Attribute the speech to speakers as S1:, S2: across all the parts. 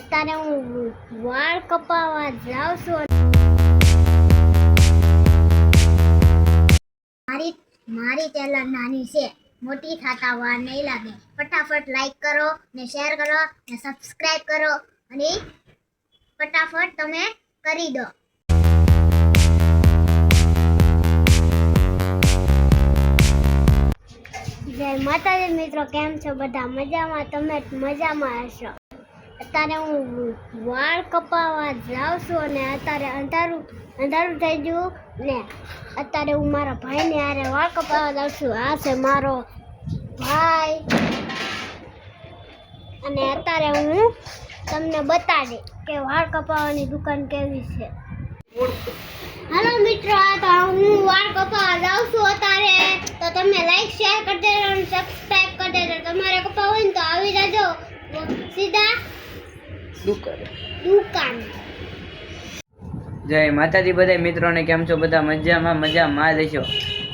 S1: અત્યારે હું વાળ કપાવવા જાઉં છું મારી મારી ટેલર નાની છે. મોટી થતા વાર નહીં લાગે. ફટાફટ લાઈક કરો ને શેર કરો ને સબસ્ક્રાઈબ કરો અને ફટાફટ તમે કરી દો. જય માતાજી મિત્રો, કેમ છો? બધા મજામાં? તમે મજામાં હશો? અત્યારે હું વાળ કપાવવા જાઉં છું અને અત્યારે અંધારું અંધારું થઈ ગયું ને અત્યારે હું મારા ભાઈને હારે વાળ કપાવવા જાઉં છું. આ છે મારો ભાઈ. અને અત્યારે હું તમને બતાડી કે વાળ કપાવવાની દુકાન કેવી છે. હાલો મિત્રો, આ તો હું વાળ કપાવવા જાઉં છું અત્યારે. તો તમે લાઈક શેર કરી દેજો અને સબસ્ક્રાઈબ કરી દેજો. તમારે કપાવવું હોય ને તો આવી જાજો. સીધા દુકાન.
S2: જય માતાજી બધા મિત્રોને કેમ છો? બધા મજામાં મજામાં લેશો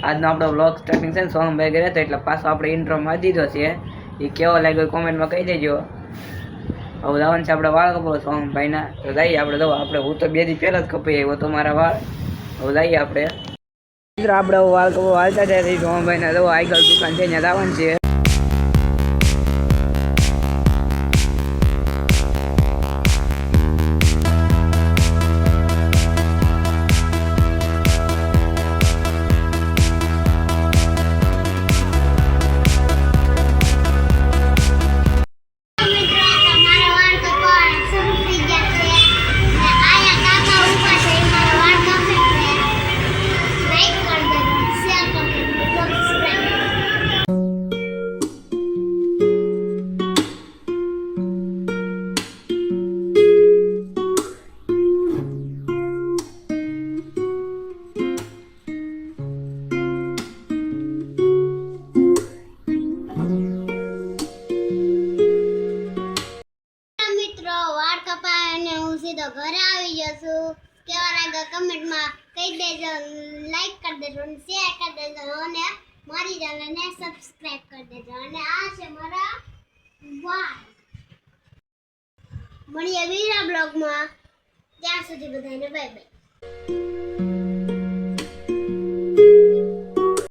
S2: આજનો આપણો વ્લોગ સ્ટાર્ટિંગ છે ને ભાઈ કર્યા તો એટલે પાછો આપણે ઇન્ટ્રો માં દીધો છે. એ કેવો લાગ્યો કોમેન્ટમાં કહી દેજો. હવે જવાનું છે આપણે વાળ કપડો ભાઈના. તો જઈએ આપણે જો આપણે હું તો બે દી પહેલાં જ કપાઈ આવ્યો તો મારા વાળ. હવે જઈએ આપણે. મિત્રો આપણે વાળ કપડો વાળતા જાય સોહમભાઈના જો આગળ દુકાન છે ત્યાં જવાનું છે.
S1: સીધો ઘરે આવી જશું. કેવા લાગે કમેન્ટમાં કહી દેજો લાઈક કરી દેજો અને શેર કરી દેજો અને મારી ચેનલને સબસ્ક્રાઇબ કરી દેજો. અને આ છે મારા વાળ. મળીએ બીજા બ્લોગમાં ત્યાં સુધી બધાને બાય બાય